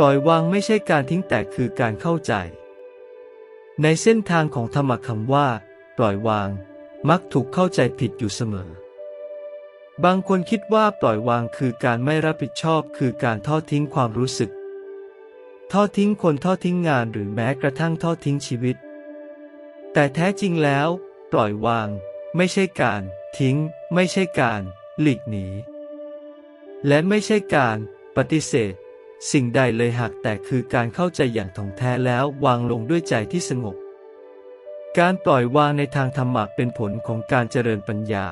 ปล่อยวางไม่ใช่การทิ้งแต่คือการเข้าใจ ในเส้นทางของธรรมคำว่า ปล่อยวาง มักถูกเข้าใจผิดอยู่เสมอ บางคนคิดว่าปล่อยวางคือการไม่รับผิดชอบคือการทอดทิ้งความรู้สึก ทอดทิ้งคนทอดทิ้งงานหรือแม้กระทั่งทอดทิ้งชีวิต แต่แท้จริงแล้ว ปล่อยวาง ไม่ใช่การ ทิ้ง ไม่ใช่การ หลีกหนี และไม่ใช่การ ปฏิเสธ สิ่งใดเลยหากแต่คือการเข้าใจอย่างถ่องแท้แล้ววางลงด้วยใจที่สงบ การปล่อยวางในทางธรรมะเป็นผลของการเจริญปัญญา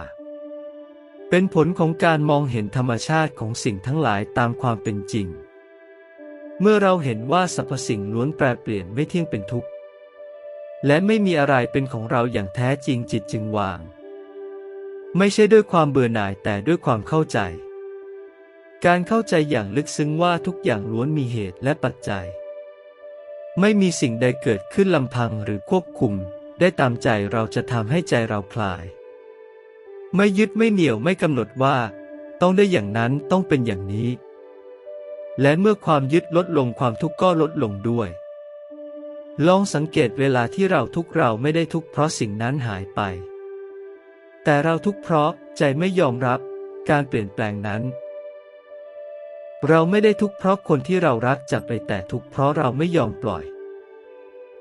เป็นผลของการมองเห็นธรรมชาติของสิ่งทั้งหลายตามความเป็นจริง เมื่อเราเห็นว่าสรรพสิ่งล้วนแปรเปลี่ยนไม่เที่ยงเป็นทุกข์ และไม่มีอะไรเป็นของเราอย่างแท้จริงจิตจึงวาง ไม่ใช่ด้วยความเบื่อหน่ายแต่ด้วยความเข้าใจ การเข้าใจอย่างลึกซึ้งว่าทุกอย่างล้วนมีเหตุและปัจจัย ไม่มีสิ่งใดเกิดขึ้นลำพังหรือควบคุม ได้ตามใจเราจะทำให้ใจเราคลาย ไม่ยึดไม่เหนี่ยวไม่กำหนดว่า ต้องได้อย่างนั้นต้องเป็นอย่างนี้ และเมื่อความยึดลดลงความทุกข์ก็ลดลงด้วย ลองสังเกตเวลาที่เราทุกเราไม่ได้ทุกเพราะสิ่งนั้นหายไป แต่เราทุกเพราะใจไม่ยอมรับการเปลี่ยนแปลงนั้น เราไม่ได้ทุกข์เพราะคนที่เรารักจากไปแต่ทุกข์เพราะเราไม่ยอมปล่อย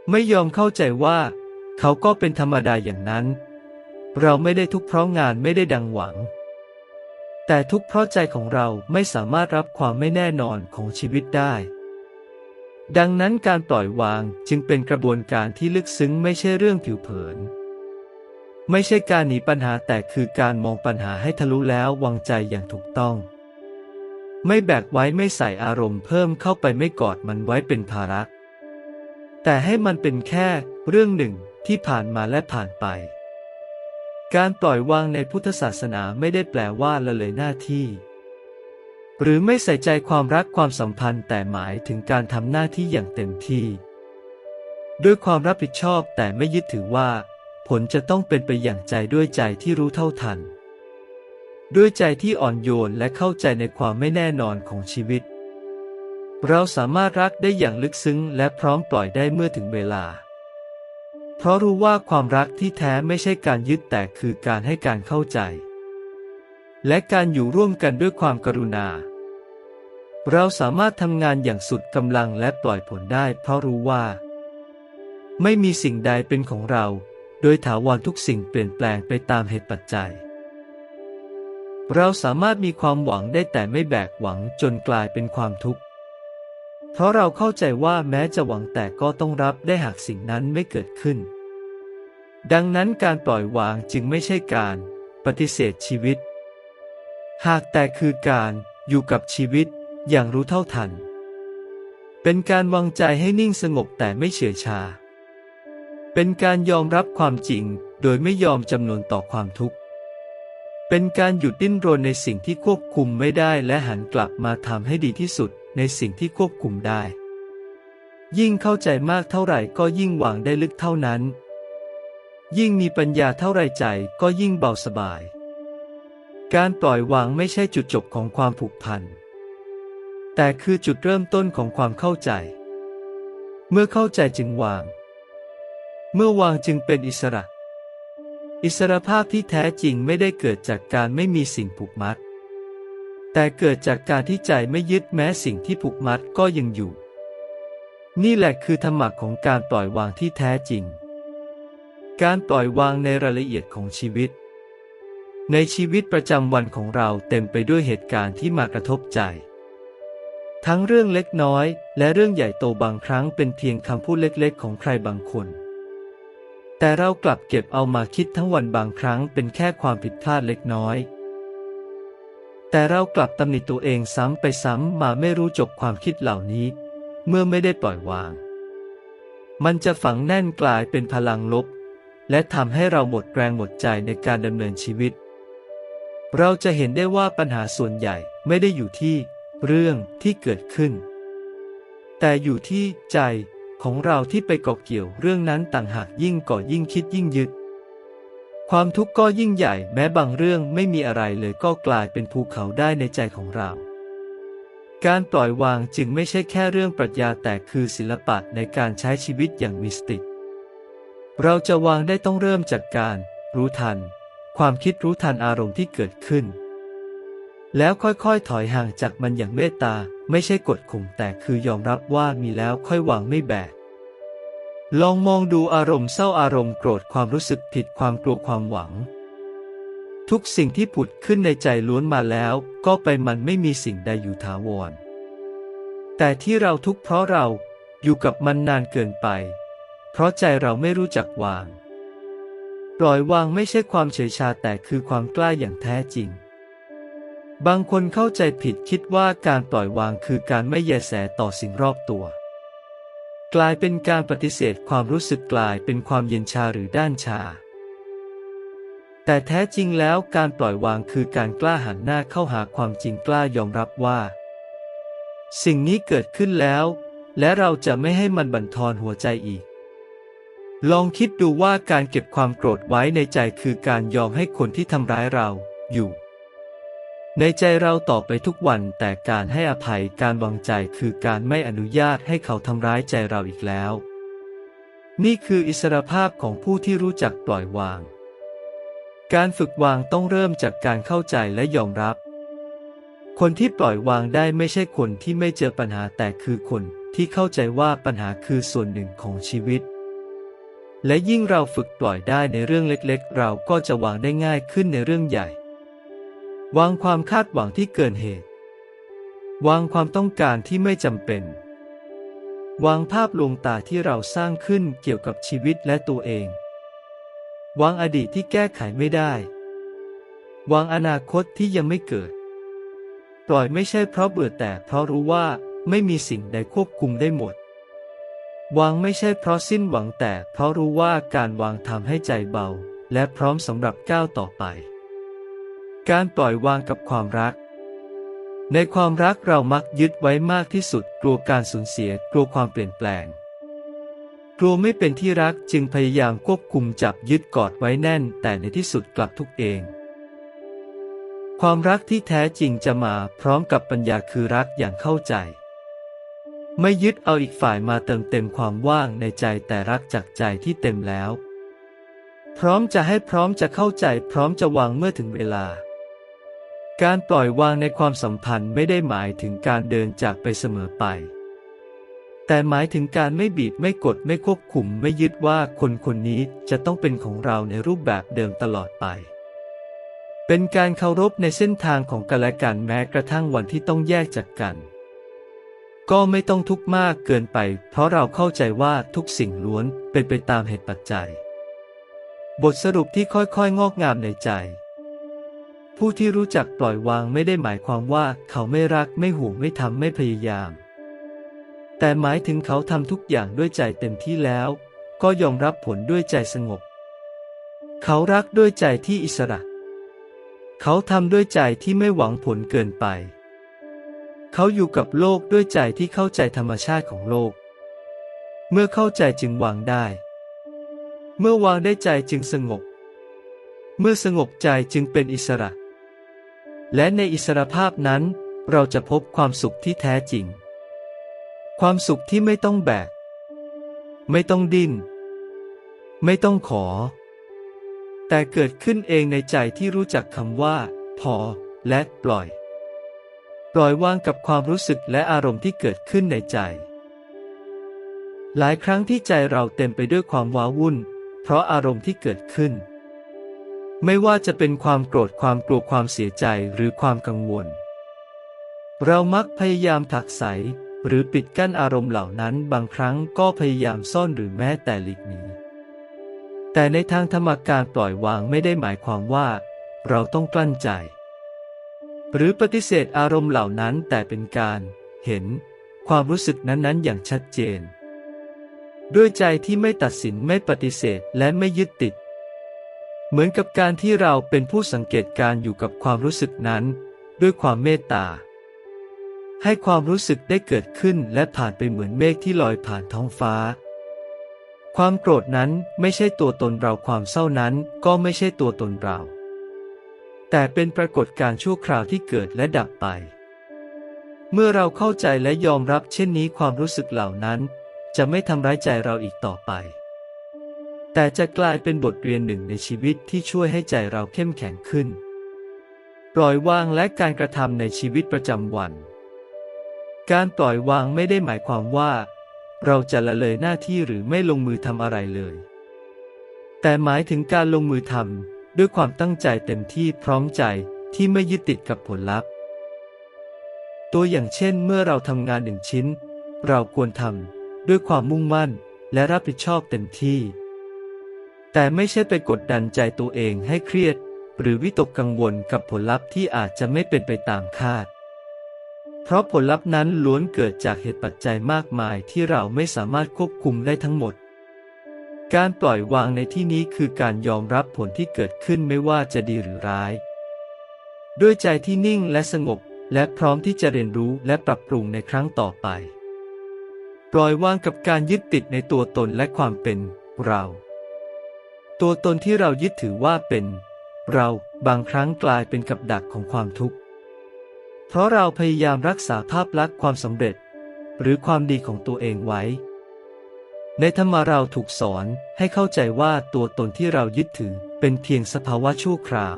ไม่ยอมเข้าใจว่า เขาก็เป็นธรรมดาอย่างนั้น เราไม่ได้ทุกข์เพราะงานไม่ได้ดังหวัง แต่ทุกข์เพราะใจของเราไม่สามารถรับความไม่แน่นอนของชีวิตได้ ดังนั้นการปล่อยวางจึงเป็นกระบวนการที่ลึกซึ้งไม่ใช่เรื่องผิวเผิน ไม่ใช่การหนีปัญหาแต่คือการมองปัญหาให้ทะลุแล้ววางใจอย่างถูกต้อง ไม่แบกไว้ไม่ใส่อารมณ์เพิ่มเข้าไปไม่กอดมันไว้เป็นภาระ แต่ให้มันเป็นแค่เรื่องหนึ่งที่ผ่านมาและผ่านไป การปล่อยวางในพุทธศาสนาไม่ได้แปลว่าละเลยหน้าที่ หรือไม่ใส่ใจความรักความสัมพันธ์แต่หมายถึงการทำหน้าที่อย่างเต็มที่ ด้วยความรับผิดชอบแต่ไม่ยึดถือว่า ผลจะต้องเป็นไปอย่างใจด้วยใจที่รู้เท่าทัน ด้วยใจที่อ่อนโยนและเข้าใจในความไม่แน่นอนของชีวิต เราสามารถรักได้อย่างลึกซึ้งและพร้อมปล่อยได้เมื่อถึงเวลา เพราะรู้ว่าความรักที่แท้ไม่ใช่การยึดแต่คือการให้การเข้าใจ และการอยู่ร่วมกันด้วยความกรุณา เราสามารถทำงานอย่างสุดกำลังและปล่อยผลได้เพราะรู้ว่า ไม่มีสิ่งใดเป็นของเรา โดยถาวรทุกสิ่งเปลี่ยนแปลงไปตามเหตุปัจจัย เราสามารถมีความหวังได้แต่ไม่แบกหวังจนกลายเป็นความทุกข์ เพราะเราเข้าใจว่าแม้จะหวังแต่ก็ต้องรับได้หากสิ่งนั้นไม่เกิดขึ้น ดังนั้นการปล่อยวางจึงไม่ใช่การปฏิเสธชีวิต หากแต่คือการอยู่กับชีวิตอย่างรู้เท่าทัน เป็นการวางใจให้นิ่งสงบแต่ไม่เฉื่อยชา เป็นการยอมรับความจริงโดยไม่ยอมจำนวนต่อความทุกข์ เป็นการหยุดดิ้นรนในสิ่งที่ควบคุมไม่ได้และหันกลับมาทำให้ดีที่สุดในสิ่งที่ควบคุมได้ ยิ่งเข้าใจมากเท่าไหร่ก็ยิ่งหวังได้ลึกเท่านั้น ยิ่งมีปัญญาเท่าไรใจก็ยิ่งเบาสบาย การปล่อยวางไม่ใช่จุดจบของความผูกพัน แต่คือจุดเริ่มต้นของความเข้าใจ เมื่อเข้าใจจึงวาง เมื่อวางจึงเป็นอิสระ อิสรภาพที่แท้จริงไม่ได้เกิดจากการไม่มีสิ่งผูกมัด แต่เกิดจากการที่ใจไม่ยึดแม้สิ่งที่ผูกมัดก็ยังอยู่ นี่แหละคือธรรมะของการปล่อยวางที่แท้จริง การปล่อยวางในรายละเอียดของชีวิต ในชีวิตประจำวันของเราเต็มไปด้วยเหตุการณ์ที่มากระทบใจ ทั้งเรื่องเล็กน้อย และเรื่องใหญ่โตบางครั้งเป็นเพียงคำพูดเล็กๆ ของใครบางคน แต่เรากลับเก็บเอามาคิดทั้งวันบางครั้งเป็นแค่ความผิดพลาดเล็กน้อย แต่เรากลับตำหนิตัวเองซ้ำไปซ้ำมาไม่รู้จบความคิดเหล่านี้ เมื่อไม่ได้ปล่อยวาง มันจะฝังแน่นกลายเป็นพลังลบ และทำให้เราหมดแรงหมดใจในการดำเนินชีวิต เราจะเห็นได้ว่าปัญหาส่วนใหญ่ไม่ได้อยู่ที่ เรื่องที่เกิดขึ้น แต่อยู่ที่ใจ ของเราที่ไปเกาะเกี่ยวเรื่องนั้นต่างหากยิ่งก่อยิ่งคิดยิ่งยึด ความทุกข์ก็ยิ่งใหญ่ แม้บางเรื่องไม่มีอะไรเลยก็กลายเป็นภูเขาได้ในใจของเรา การปล่อยวางจึงไม่ใช่แค่เรื่องปรัชญาแต่คือศิลปะในการใช้ชีวิตอย่างมิสติกเราจะวางได้ต้องเริ่มจากการ รู้ทัน ความคิดรู้ทันอารมณ์ที่เกิดขึ้น แล้วค่อยๆ ถอยห่างจากมันอย่างเมตตา ไม่ใช่กดข่มแต่คือยอมรับว่ามีแล้วค่อยวางไม่แบก ลองมองดูอารมณ์เศร้าอารมณ์โกรธความรู้สึกผิดความกลัวความหวัง ทุกสิ่งที่ผุดขึ้นในใจล้วนมาแล้ว ก็ไปมันไม่มีสิ่งใดอยู่ถาวร แต่ที่เราทุกข์เพราะเราอยู่กับมันนานเกินไป เพราะใจเราไม่รู้จักวาง ปล่อยวางไม่ใช่ความเฉยชาแต่คือความกล้าอย่างแท้จริง บางคนเข้าใจผิดคิดว่าการปล่อยวางคือการไม่แยแสต่อสิ่งรอบตัว กลายเป็นการปฏิเสธความรู้สึกกลายเป็นความเย็นชาหรือด้านชา แต่แท้จริงแล้วการปล่อยวางคือการกล้าหันหน้าเข้าหาความจริงกล้ายอมรับว่า สิ่งนี้เกิดขึ้นแล้ว และเราจะไม่ให้มันบั่นทอนหัวใจอีก ลองคิดดูว่าการเก็บความโกรธไว้ในใจคือการยอมให้คนที่ทำร้ายเราอยู่ ในใจเราต่อไปทุกวันแต่การให้อภัยการวางใจคือการไม่อนุญาตให้เขาทำร้ายใจเราอีกแล้ว นี่คืออิสรภาพของผู้ที่รู้จักปล่อยวาง การฝึกวางต้องเริ่มจากการเข้าใจและยอมรับ คนที่ปล่อยวางได้ไม่ใช่คนที่ไม่เจอปัญหาแต่คือคนที่เข้าใจว่าปัญหาคือส่วนหนึ่งของชีวิต และยิ่งเราฝึกปล่อยได้ในเรื่องเล็กๆ เราก็จะวางได้ง่ายขึ้นในเรื่องใหญ่ วางความคาดหวังที่เกินเหตุ วางความต้องการที่ไม่จำเป็น วางภาพลวงตาที่เราสร้างขึ้นเกี่ยวกับชีวิตและตัวเอง วางอดีตที่แก้ไขไม่ได้ วางอนาคตที่ยังไม่เกิด ปล่อยไม่ใช่เพราะเบื่อแต่เพราะรู้ว่าไม่มีสิ่งใดควบคุมได้หมด วางไม่ใช่เพราะสิ้นหวังแต่เพราะรู้ว่าการวางทำให้ใจเบา และพร้อมสำหรับก้าวต่อไป การปล่อยวางกับความรัก ในความรักเรามักยึดไว้มากที่สุด กลัวการสูญเสีย กลัวความเปลี่ยนแปลง กลัวไม่เป็นที่รักจึงพยายามควบคุมจับยึดกอดไว้แน่น แต่ในที่สุดกลับทุกเอง ความรักที่แท้จริงจะมาพร้อมกับปัญญาคือรักอย่างเข้าใจ ไม่ยึดเอาอีกฝ่ายมาเติมเต็มความว่างในใจแต่รักจากใจที่เต็มแล้ว พร้อมจะให้พร้อมจะเข้าใจ พร้อมจะวางเมื่อถึงเวลา การปล่อยวางในความสัมพันธ์ไม่ได้หมายถึงการเดินจากไปเสมอไป แต่หมายถึงการไม่บีบไม่กดไม่ควบคุมไม่ยึดว่าคนคนนี้จะต้องเป็นของเราในรูปแบบเดิมตลอดไป เป็นการเคารพในเส้นทางของกันและกันแม้กระทั่งวันที่ต้องแยกจากกัน ก็ไม่ต้องทุกข์มากเกินไป เพราะเราเข้าใจว่าทุกสิ่งล้วนเป็นไปตามเหตุปัจจัย บทสรุปที่ค่อยๆ งอกงามในใจ ผู้ที่รู้จักปล่อยวางไม่ได้หมายความว่าเขาไม่รักไม่ห่วงไม่ทำไม่พยายาม แต่หมายถึงเขาทำทุกอย่างด้วยใจเต็มที่แล้ว ก็ยอมรับผลด้วยใจสงบ เขารักด้วยใจที่อิสระ เขาทำด้วยใจที่ไม่หวังผลเกินไป เขาอยู่กับโลกด้วยใจที่เข้าใจธรรมชาติของโลก เมื่อเข้าใจจึงวางได้ เมื่อวางได้ใจจึงสงบ เมื่อสงบใจจึงเป็นอิสระ และในอิสรภาพนั้น เราจะพบความสุขที่แท้จริง ความสุขที่ไม่ต้องแบก ไม่ต้องดิ้น ไม่ต้องขอ แต่เกิดขึ้นเองในใจที่รู้จักคำว่า พอ และปล่อย ปล่อยวางกับความรู้สึกและอารมณ์ที่เกิดขึ้นในใจ หลายครั้งที่ใจเราเต็มไปด้วยความว้าวุ่น เพราะอารมณ์ที่เกิดขึ้น ไม่ว่าจะเป็นความโกรธความกลัวความเสียใจหรือความกังวล เรามักพยายามถักใสหรือปิดกั้นอารมณ์เหล่านั้นบางครั้งก็พยายามซ่อนหรือแม้แต่หลีกหนีแต่ในทางธรรมการปล่อยวางไม่ได้หมายความว่า เราต้องกลั้นใจ หรือปฏิเสธอารมณ์เหล่านั้นแต่เป็นการเห็นความรู้สึกนั้นๆ อย่างชัดเจน ด้วยใจที่ไม่ตัดสินไม่ปฏิเสธและไม่ยึดติด เหมือนกับการที่เราเป็นผู้สังเกตการอยู่กับความรู้สึกนั้น ด้วยความเมตตา ให้ความรู้สึกได้เกิดขึ้นและผ่านไปเหมือนเมฆที่ลอยผ่านท้องฟ้า ความโกรธนั้นไม่ใช่ตัวตนเราความเศร้านั้นก็ไม่ใช่ตัวตนเรา แต่เป็นปรากฏการ์ชั่วคราวที่เกิดและดับไป เมื่อเราเข้าใจและยอมรับเช่นนี้ความรู้สึกเหล่านั้น จะไม่ทำร้ายใจเราอีกต่อไป แต่จะกลายเป็นบทเรียนหนึ่งในชีวิตที่ช่วยให้ใจเราเข้มแข็งขึ้น ปล่อยวางและการกระทำในชีวิตประจำวัน การปล่อยวางไม่ได้หมายความว่า เราจะละเลยหน้าที่หรือไม่ลงมือทำอะไรเลย แต่หมายถึงการลงมือทำด้วยความตั้งใจเต็มที่พร้อมใจที่ไม่ยึดติดกับผลลัพธ์ ตัวอย่างเช่น เมื่อเราทำงานหนึ่งชิ้น เราควรทำด้วยความมุ่งมั่นและรับผิดชอบเต็มที่ แต่ไม่ใช่ไปกดดันใจตัวเองให้เครียด หรือวิตกกังวลกับผลลัพธ์ที่อาจจะไม่เป็นไปตามคาด เพราะผลลัพธ์นั้นล้วนเกิดจากเหตุปัจจัยมากมายที่เราไม่สามารถควบคุมได้ทั้งหมด การปล่อยวางในที่นี้คือการยอมรับผลที่เกิดขึ้นไม่ว่าจะดีหรือร้าย ด้วยใจที่นิ่งและสงบและพร้อมที่จะเรียนรู้และปรับปรุงในครั้งต่อไป ปล่อยวางกับการยึดติดในตัวตนและความเป็นเรา ตัวตนที่เรายึดถือว่าเป็น เราบางครั้งกลายเป็นกับดักของความทุกข์ เพราะเราพยายามรักษาภาพลักษณ์ความสำเร็จ หรือความดีของตัวเองไว้ ในธรรมะเราถูกสอนให้เข้าใจว่าตัวตนที่เรายึดถือเป็นเพียงสภาวะชั่วคราว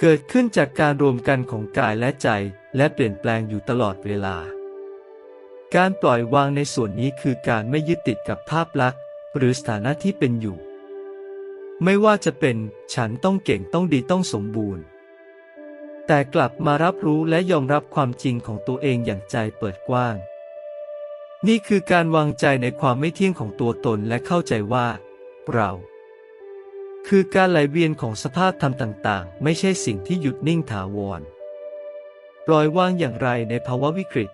เกิดขึ้นจากการรวมกันของกายและใจและเปลี่ยนแปลงอยู่ตลอดเวลา การปล่อยวางในส่วนนี้คือการไม่ยึดติดกับภาพลักษณ์ หรือสถานะที่เป็นอยู่ ไม่ว่าจะเป็น ฉันต้องเก่งต้องดีต้องสมบูรณ์ แต่กลับมารับรู้และยอมรับความจริงของตัวเองอย่างใจเปิดกว้าง นี่คือการวางใจในความไม่เที่ยงของตัวตนและเข้าใจว่า เรา คือการไหลเวียนของสภาพธรรมต่างๆ ไม่ใช่สิ่งที่หยุดนิ่งถาวร ปล่อยวางอย่างไรในภาวะวิกฤต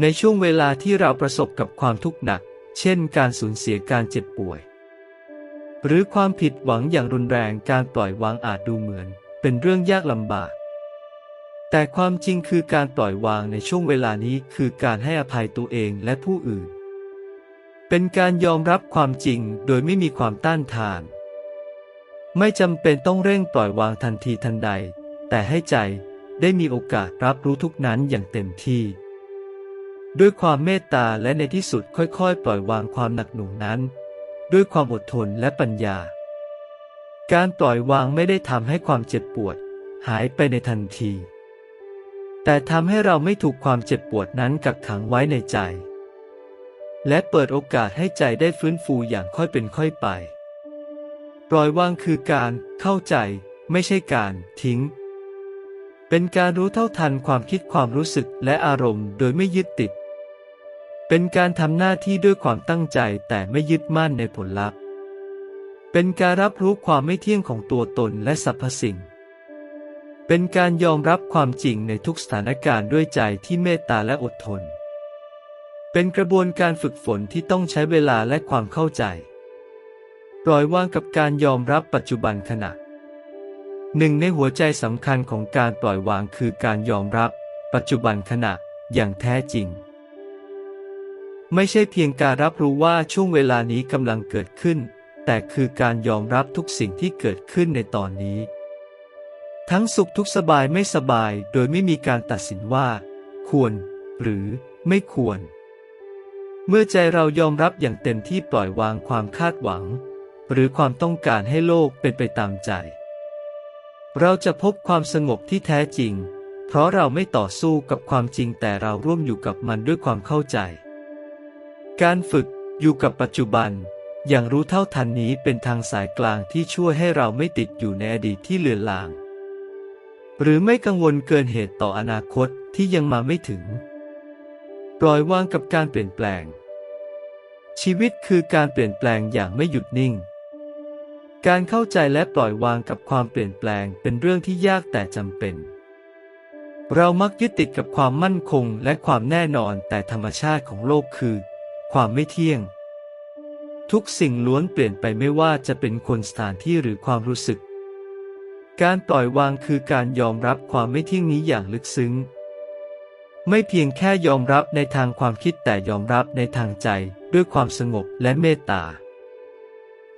ในช่วงเวลาที่เราประสบกับความทุกข์หนัก เช่น การสูญเสียการเจ็บป่วย หรือความผิดหวังอย่างรุนแรงการปล่อยวางอาจดูเหมือน เป็นเรื่องยากลำบาก แต่ความจริงคือการปล่อยวางในช่วงเวลานี้คือการให้อภัยตัวเองและผู้อื่น เป็นการยอมรับความจริงโดยไม่มีความต้านทาน ไม่จำเป็นต้องเร่งปล่อยวางทันทีทันใด แต่ให้ใจได้มีโอกาสรับรู้ทุกนั้นอย่างเต็มที่ ด้วยความเมตตาและในที่สุดค่อยๆ ปล่อยวางความหนักหน่วงนั้น ด้วยความอดทนและปัญญา การปล่อยวางไม่ได้ทำให้ความเจ็บปวด หายไปในทันที แต่ทำให้เราไม่ถูกความเจ็บปวดนั้นกักขังไว้ในใจ และเปิดโอกาสให้ใจได้ฟื้นฟูอย่างค่อยเป็นค่อยไป ปล่อยวางคือการเข้าใจไม่ใช่การทิ้ง เป็นการรู้เท่าทันความคิดความรู้สึกและอารมณ์โดยไม่ยึดติด เป็นการทำหน้าที่ด้วยความตั้งใจแต่ไม่ยึดมั่นในผลลัพธ์ เป็นการรับรู้ความไม่เที่ยงของตัวตนและสรรพสิ่ง เป็นการยอมรับความจริงในทุกสถานการณ์ด้วยใจที่เมตตาและอดทน เป็นกระบวนการฝึกฝนที่ต้องใช้เวลาและความเข้าใจ ปล่อยวางกับการยอมรับปัจจุบันขณะ หนึ่งในหัวใจสำคัญของการปล่อยวางคือการยอมรับ ปัจจุบันขณะอย่างแท้จริง ไม่ใช่เพียงการรับรู้ว่าช่วงเวลานี้กำลังเกิดขึ้น แต่คือการยอมรับทุกสิ่งที่เกิดขึ้นในตอนนี้ ทั้งสุขทุกสบายไม่สบายโดยไม่มีการตัดสินว่า ควร หรือไม่ควร เมื่อใจเรายอมรับอย่างเต็มที่ปล่อยวางความคาดหวัง หรือความต้องการให้โลกเป็นไปตามใจ เราจะพบความสงบที่แท้จริง เพราะเราไม่ต่อสู้กับความจริงแต่เราร่วมอยู่กับมันด้วยความเข้าใจ การฝึกอยู่กับปัจจุบัน อย่างรู้เท่าทันนี้เป็นทางสายกลางที่ช่วยให้เราไม่ติดอยู่ในอดีตที่เลือนลาง หรือไม่กังวลเกินเหตุต่ออนาคตที่ยังมาไม่ถึง ปล่อยวางกับการเปลี่ยนแปลง ชีวิตคือการเปลี่ยนแปลงอย่างไม่หยุดนิ่ง การเข้าใจและปล่อยวางกับความเปลี่ยนแปลงเป็นเรื่องที่ยากแต่จำเป็นเรามักยึดติดกับความมั่นคงและความแน่นอนแต่ธรรมชาติของโลกคือ ความไม่เที่ยง ทุกสิ่งล้วนเปลี่ยนไปไม่ว่าจะเป็นคนสถานที่หรือความรู้สึก การปล่อยวางคือการยอมรับความไม่เที่ยงนี้อย่างลึกซึ้ง ไม่เพียงแค่ยอมรับในทางความคิดแต่ยอมรับในทางใจด้วยความสงบและเมตตา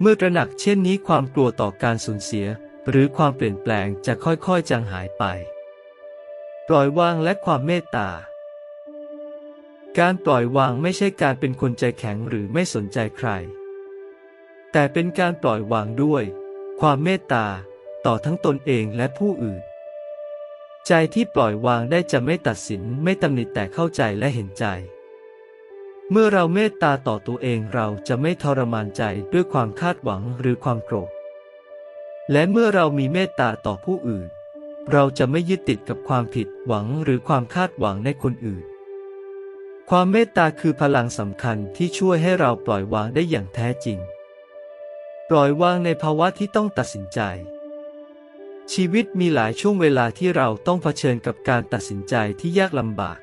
เมื่อตระหนักเช่นนี้ความกลัวต่อการสูญเสีย หรือความเปลี่ยนแปลงจะค่อยๆจางหายไป ปล่อยวางและความเมตตา การปล่อยวางไม่ใช่การเป็นคนใจแข็งหรือไม่สนใจใคร แต่เป็นการปล่อยวางด้วย ความเมตตาต่อทั้งตนเองและผู้อื่น ใจที่ปล่อยวางได้จะไม่ตัดสินไม่ตำหนิแต่เข้าใจและเห็นใจ เมื่อเราเมตตาต่อตัวเองเราจะไม่ทรมานใจด้วยความคาดหวังหรือความโกรธ และเมื่อเรามีเมตตาต่อผู้อื่น เราจะไม่ยึดติดกับความผิดหวังหรือความคาดหวังในคนอื่น ความเมตตาคือพลังสำคัญที่ช่วยให้เราปล่อยวางได้อย่างแท้จริง ปล่อยวางในภาวะที่ต้องตัดสินใจ ชีวิตมีหลายช่วงเวลาที่เราต้องเผชิญกับการตัดสินใจที่ยากลำบาก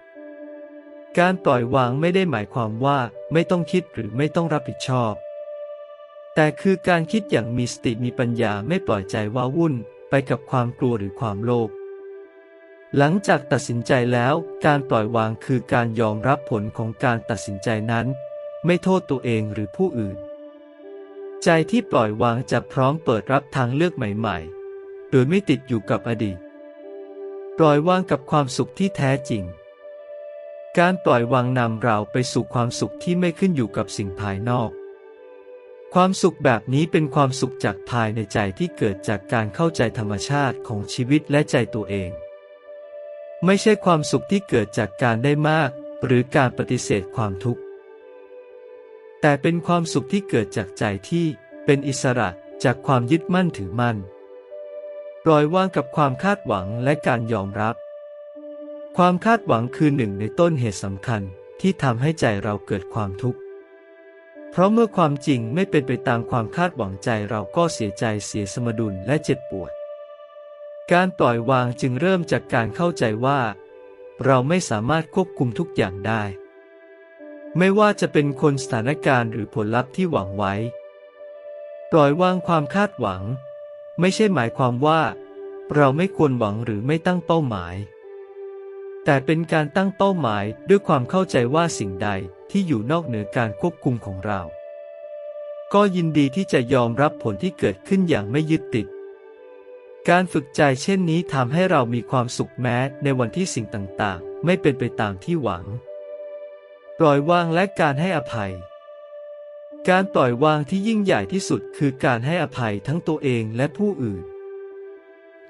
การปล่อยวางไม่ได้หมายความว่าไม่ต้องคิดหรือไม่ต้องรับผิดชอบ แต่คือการคิดอย่างมีสติมีปัญญาไม่ปล่อยใจว้าวุ่นไปกับความกลัวหรือความโลภ หลังจากตัดสินใจแล้ว การปล่อยวางคือการยอมรับผลของการตัดสินใจนั้น ไม่โทษตัวเองหรือผู้อื่น ใจที่ปล่อยวางจะพร้อมเปิดรับทางเลือกใหม่ๆ โดยไม่ติดอยู่กับอดีต ปล่อยวางกับความสุขที่แท้จริง การปล่อยวางนำเราไปสู่ความสุขที่ไม่ขึ้นอยู่กับสิ่งภายนอก ความสุขแบบนี้เป็นความสุขจากภายในใจที่เกิดจากการเข้าใจธรรมชาติของชีวิตและใจตัวเอง ไม่ใช่ความสุขที่เกิดจากการได้มาก หรือการปฏิเสธความทุกข์ แต่เป็นความสุขที่เกิดจากใจที่เป็นอิสระจากความยึดมั่นถือมั่นปล่อยวางกับความคาดหวังและการยอมรับ ความคาดหวังคือหนึ่งในต้นเหตุสำคัญที่ทำให้ใจเราเกิดความทุกข์ เพราะเมื่อความจริงไม่เป็นไปตามความคาดหวังใจเราก็เสียใจเสียสมดุลและเจ็บปวด การปล่อยวางจึงเริ่มจากการเข้าใจว่า เราไม่สามารถควบคุมทุกอย่างได้ ไม่ว่าจะเป็นคนสถานการณ์หรือผลลัพธ์ที่หวังไว้ ปล่อยวางความคาดหวัง ไม่ใช่หมายความว่า เราไม่ควรหวังหรือไม่ตั้งเป้าหมาย แต่เป็นการตั้งเป้าหมายด้วยความเข้าใจว่าสิ่งใดที่อยู่นอกเหนือการควบคุมของเรา ก็ยินดีที่จะยอมรับผลที่เกิดขึ้นอย่างไม่ยึดติด การฝึกใจเช่นนี้ทำให้เรามีความสุขแม้ในวันที่สิ่งต่างๆ ไม่เป็นไปตามที่หวัง ปล่อยวางและการให้อภัย การปล่อยวางที่ยิ่งใหญ่ที่สุดคือการให้อภัยทั้งตัวเองและผู้อื่น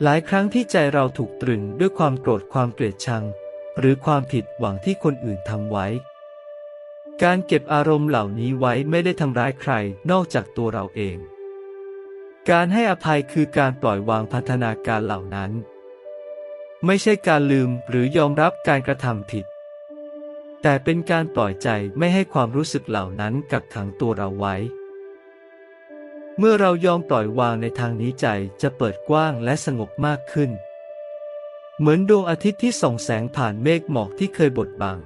หลายครั้งที่ใจเราถูกตรึงด้วยความโกรธความเกลียดชัง หรือความผิดหวังที่คนอื่นทำไว้ การเก็บอารมณ์เหล่านี้ไว้ไม่ได้ทำร้ายใครนอกจากตัวเราเอง การให้อภัยคือการปล่อยวางพัฒนาการเหล่านั้น ไม่ใช่การลืมหรือยอมรับการกระทำผิด แต่เป็นการปล่อยใจไม่ให้ความรู้สึกเหล่านั้นกักขังตัวเราไว้ เมื่อเรายอมปล่อยวางในทางนี้ใจจะเปิดกว้างและสงบมากขึ้น เหมือนดวงอาทิตย์ที่ส่องแสงผ่านเมฆหมอกที่เคยบดบัง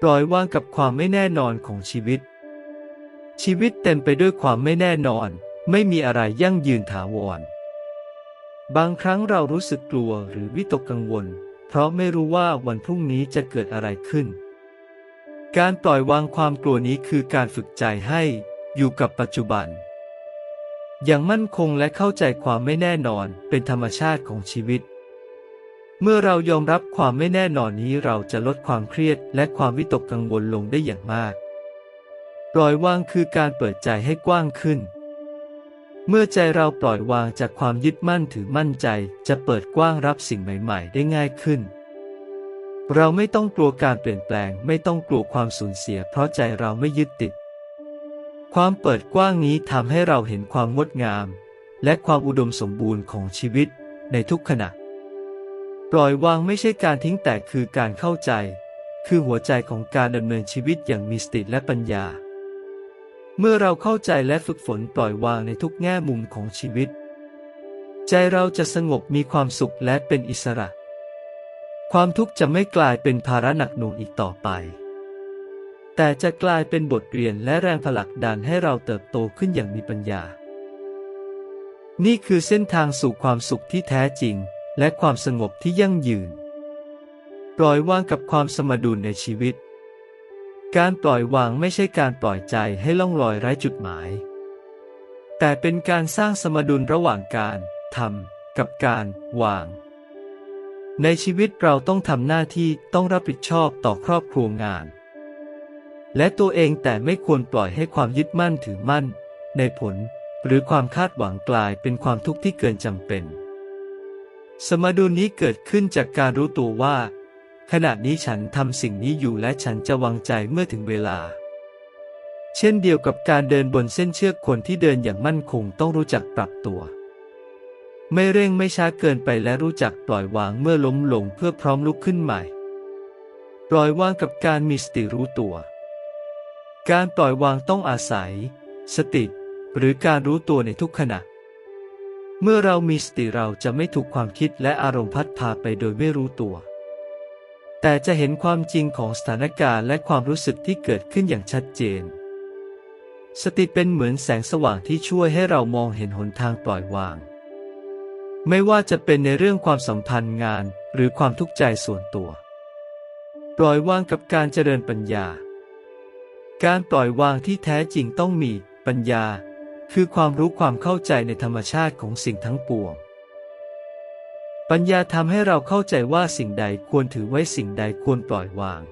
ปล่อยวางกับความไม่แน่นอนของชีวิต ชีวิตเต็มไปด้วยความไม่แน่นอน ไม่มีอะไรยั่งยืนถาวร บางครั้งเรารู้สึกกลัวหรือวิตกกังวล เพราะไม่รู้ว่าวันพรุ่งนี้จะเกิดอะไรขึ้น การปล่อยวางความกลัวนี้คือการฝึกใจให้อยู่กับปัจจุบัน อย่างมั่นคงและเข้าใจความไม่แน่นอนเป็นธรรมชาติของชีวิต เมื่อเรายอมรับความไม่แน่นอนนี้เราจะลดความเครียดและความวิตกกังวลลงได้อย่างมาก ปล่อยวางคือการเปิดใจให้กว้างขึ้น เมื่อใจเราปล่อยวางจากความยึดมั่นถือมั่นใจ จะเปิดกว้างรับสิ่งใหม่ ๆ ได้ง่ายขึ้น เราไม่ต้องกลัวการเปลี่ยนแปลง ไม่ต้องกลัวความสูญเสีย เพราะใจเราไม่ยึดติด ความเปิดกว้างนี้ทำให้เราเห็นความงดงาม และความอุดมสมบูรณ์ของชีวิตในทุกขณะ ปล่อยวางไม่ใช่การทิ้งแต่คือการเข้าใจ คือหัวใจของการดำเนินชีวิตอย่างมีสติและปัญญา เมื่อเราเข้าใจและฝึกฝนปล่อยวางในทุกแง่มุมของชีวิต ใจเราจะสงบมีความสุขและเป็นอิสระ ความทุกข์จะไม่กลายเป็นภาระหนักหน่วงอีกต่อไป แต่จะกลายเป็นบทเรียนและแรงผลักดันให้เราเติบโตขึ้นอย่างมีปัญญา นี่คือเส้นทางสู่ความสุขที่แท้จริง และความสงบที่ยั่งยืน ปล่อยวางกับความสมดุลในชีวิต การปล่อยวางไม่ใช่การปล่อยใจให้ล่องลอยไร้จุดหมาย แต่เป็นการสร้างสมดุลระหว่างการทำกับการวาง ในชีวิตเราต้องทำหน้าที่ต้องรับผิดชอบต่อครอบครัวงาน และตัวเองแต่ไม่ควรปล่อยให้ความยึดมั่นถือมั่น ในผลหรือความคาดหวังกลายเป็นความทุกข์ที่เกินจำเป็น สมดุลนี้เกิดขึ้นจากการรู้ตัวว่า ขณะนี้ฉันทำสิ่งนี้อยู่และฉันจะวางใจเมื่อถึงเวลา เช่นเดียวกับการเดินบนเส้นเชือกคนที่เดินอย่างมั่นคงต้องรู้จักปรับตัว ไม่เร่งไม่ช้าเกินไปและรู้จักปล่อยวางเมื่อล้มลงเพื่อพร้อมลุกขึ้นใหม่ ปล่อยวางกับการมีสติรู้ตัว การปล่อยวางต้องอาศัย สติ หรือการรู้ตัวในทุกขณะ เมื่อเรามีสติเราจะไม่ถูกความคิดและอารมณ์พัดพาไปโดยไม่รู้ตัว แต่จะเห็นความจริงของสถานการณ์และความรู้สึกที่เกิดขึ้นอย่างชัดเจน สติเป็นเหมือนแสงสว่างที่ช่วยให้เรามองเห็นหนทางปล่อยวาง ไม่ว่าจะเป็นในเรื่องความสัมพันธ์งานหรือความทุกข์ใจส่วนตัว ปล่อยวางกับการเจริญปัญญา การปล่อยวางที่แท้จริงต้องมีปัญญา คือความรู้ความเข้าใจในธรรมชาติของสิ่งทั้งปวง ปัญญาทำให้เราเข้าใจว่าสิ่งใดควรถือไว้สิ่งใดควรปล่อยวาง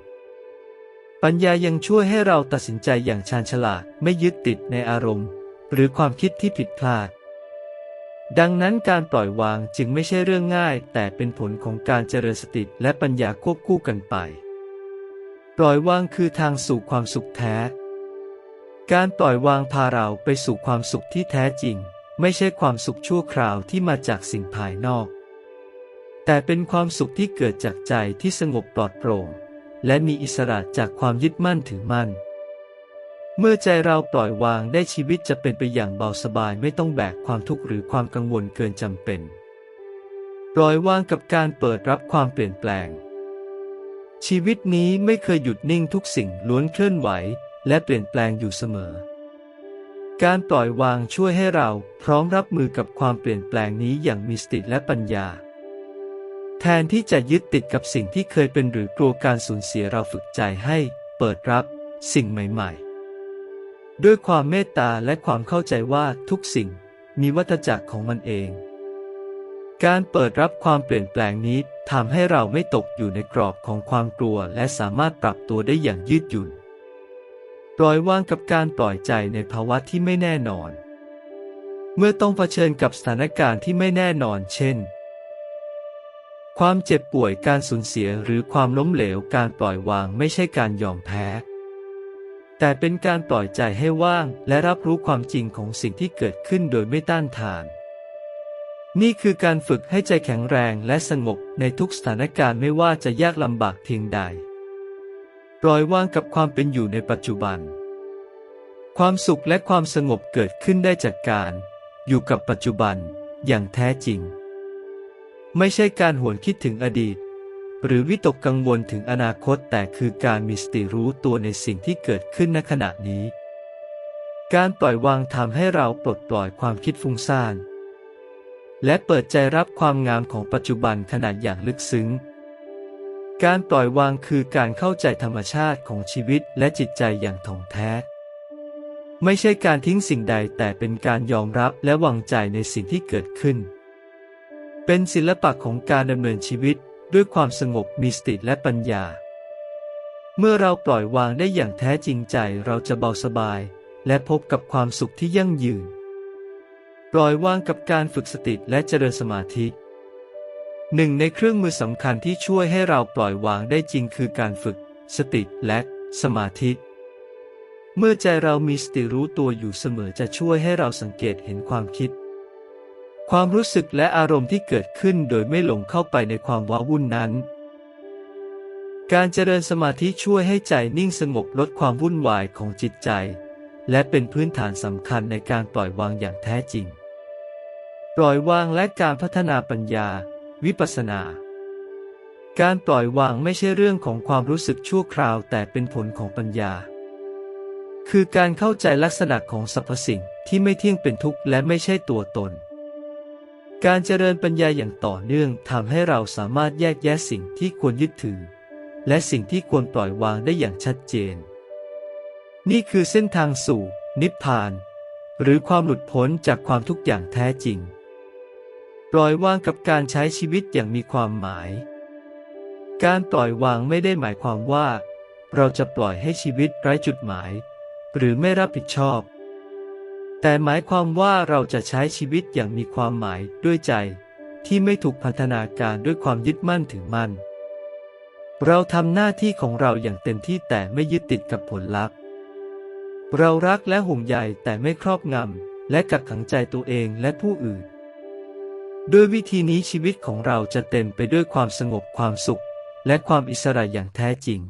ปัญญายังช่วยให้เราตัดสินใจอย่างชาญฉลาดไม่ยึดติดในอารมณ์ หรือความคิดที่ผิดพลาด ดังนั้นการปล่อยวางจึงไม่ใช่เรื่องง่าย แต่เป็นผลของการเจริญสติและปัญญาควบคู่กันไป ปล่อยวางคือทางสู่ความสุขแท้ การปล่อยวางพาเราไปสู่ความสุขที่แท้จริง ไม่ใช่ความสุขชั่วคราวที่มาจากสิ่งภายนอก แต่เป็นความสุขที่เกิดจากใจที่สงบปลอดโปร่ง และมีอิสระจากความยึดมั่นถือมั่น เมื่อใจเราปล่อยวางได้ชีวิตจะเป็นไปอย่างเบาสบายไม่ต้องแบกความทุกข์หรือความกังวลเกินจำเป็น ปล่อยวางกับการเปิดรับความเปลี่ยนแปลง ชีวิตนี้ไม่เคยหยุดนิ่งทุกสิ่งล้วนเคลื่อนไหว และเปลี่ยนแปลงอยู่เสมอการปล่อยวางช่วยให้เราพร้อมรับมือกับความเปลี่ยนแปลงนี้อย่างมีสติและปัญญา แทนที่จะยึดติดกับสิ่งที่เคยเป็นหรือกลัวการสูญเสียเราฝึกใจให้เปิดรับสิ่งใหม่ๆ ด้วยความเมตตาและความเข้าใจว่าทุกสิ่งมีวัฏจักรของมันเอง การเปิดรับความเปลี่ยนแปลงนี้ทำให้เราไม่ตกอยู่ในกรอบของความกลัว และสามารถปรับตัวได้อย่างยืดหยุ่นปล่อยวางกับการปล่อยใจในภาวะที่ไม่แน่นอน เมื่อต้องเผชิญกับสถานการณ์ที่ไม่แน่นอน เช่น ความเจ็บป่วยการสูญเสียหรือความล้มเหลวการปล่อยวางไม่ใช่การยอมแพ้ แต่เป็นการปล่อยใจให้ว่างและรับรู้ความจริงของสิ่งที่เกิดขึ้นโดยไม่ต้านทาน นี่คือการฝึกให้ใจแข็งแรงและสงบในทุกสถานการณ์ไม่ว่าจะยากลำบากเพียงใด ปล่อยวางกับความเป็นอยู่ในปัจจุบัน ความสุขและความสงบเกิดขึ้นได้จากการ อยู่กับปัจจุบันอย่างแท้จริง ไม่ใช่การหวนคิดถึงอดีต หรือวิตกกังวลถึงอนาคตแต่คือการมีสติรู้ตัวในสิ่งที่เกิดขึ้นณขณะนี้ การปล่อยวางทำให้เราปลดปล่อยความคิดฟุ้งซ่าน และเปิดใจรับความงามของปัจจุบันขณะอย่างลึกซึ้ง การปล่อยวางคือการเข้าใจธรรมชาติของชีวิตและจิตใจอย่างถ่องแท้ไม่ใช่การทิ้งสิ่งใดแต่เป็นการยอมรับและวางใจในสิ่งที่เกิดขึ้น เป็นศิลปะของการดำเนินชีวิตด้วยความสงบมีสติและปัญญา เมื่อเราปล่อยวางได้อย่างแท้จริงใจเราจะเบาสบาย และพบกับความสุขที่ยั่งยืน ปล่อยวางกับการฝึกสติและเจริญสมาธิหนึ่งในเครื่องมือสำคัญที่ช่วยให้เราปล่อยวางได้จริงคือการฝึก สติและสมาธิ เมื่อใจเรามีสติรู้ตัวอยู่เสมอจะช่วยให้เราสังเกตเห็นความคิด ความรู้สึกและอารมณ์ที่เกิดขึ้นโดยไม่หลงเข้าไปในความว้าวุ่นนั้น การเจริญสมาธิช่วยให้ใจนิ่งสงบลดความวุ่นวายของจิตใจ และเป็นพื้นฐานสำคัญในการปล่อยวางอย่างแท้จริง ปล่อยวางและการพัฒนาปัญญา วิปัสสนา การปล่อยวางไม่ใช่เรื่องของความรู้สึกชั่วคราวแต่เป็นผลของปัญญา คือการเข้าใจลักษณะของสรรพสิ่งที่ไม่เที่ยงเป็นทุกข์และไม่ใช่ตัวตน การเจริญปัญญาอย่างต่อเนื่องทำให้เราสามารถแยกแยะสิ่งที่ควรยึดถือ และสิ่งที่ควรปล่อยวางได้อย่างชัดเจน นี่คือเส้นทางสู่ นิพพาน หรือความหลุดพ้นจากความทุกข์อย่างแท้จริง ปล่อยวางกับการใช้ชีวิตอย่างมีความหมาย การปล่อยวางไม่ได้หมายความว่า เราจะปล่อยให้ชีวิตไร้จุดหมาย หรือไม่รับผิดชอบ แต่หมายความว่าเราจะใช้ชีวิตอย่างมีความหมายด้วยใจ ที่ไม่ถูกพันธนาการด้วยความยึดมั่นถือมั่น เราทำหน้าที่ของเราอย่างเต็มที่แต่ไม่ยึดติดกับผลลัพธ์ เรารักและห่วงใยแต่ไม่ครอบงำและกักขังใจตัวเองและผู้อื่น ด้วยวิธีนี้ชีวิตของเราจะเต็มไปด้วยความสงบความสุข และความอิสระอย่างแท้จริง